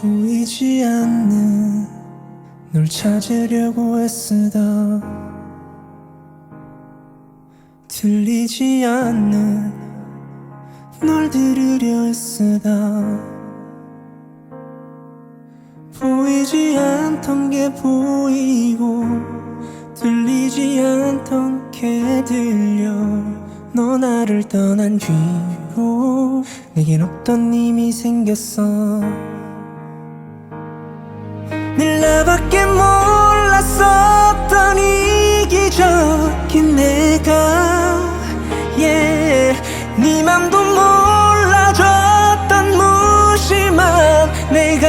보이지 않는 널 찾으려고 애쓰다. 들리지 않는 널 들으려 애쓰다. 보이지 않던 게 보이고 들리지 않던 게 들려. 너 나를 떠난 뒤로 내겐 없던 힘이 생겼어 늘 나밖에 몰랐었던 이 기적인 내가 yeah. 네 맘도 몰라줬던 무심한 내가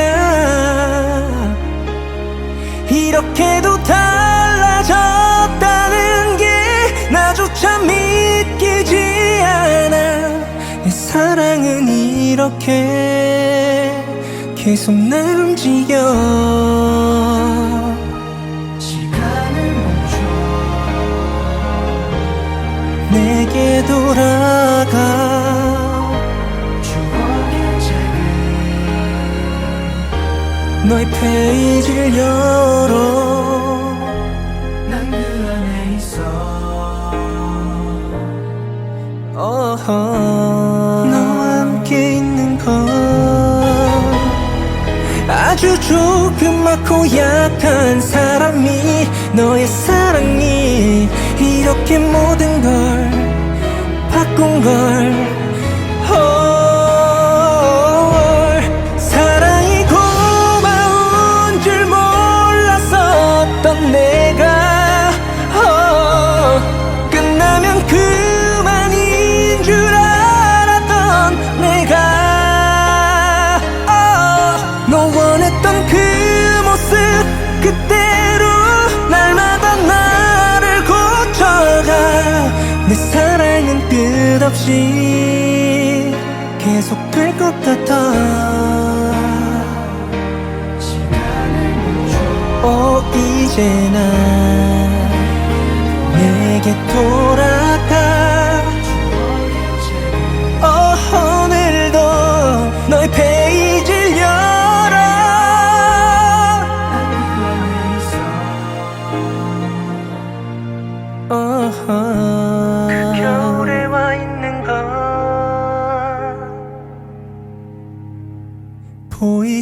이렇게도 달라졌다는 게 나조차 믿기지 않아 내 사랑은 이렇게 계속 날 움직여. 시간을 멈춰. 내게 돌아가. 추억의 책을 너의 페이지를 열어. 난 그 안에 있어. 어 아주 조그맣고 약한 사람이 너의 사랑이 이렇게 모든 걸 바꾼 걸 없이 계속 될 것 같아. 어 이제 난 내게 돌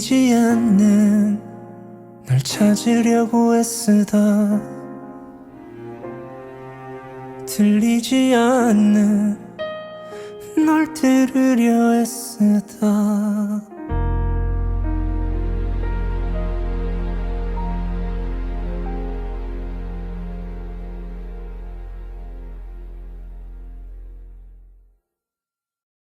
보이지 않는 널 찾으려고 애쓰다 들리지 않는 널 들으려 애쓰다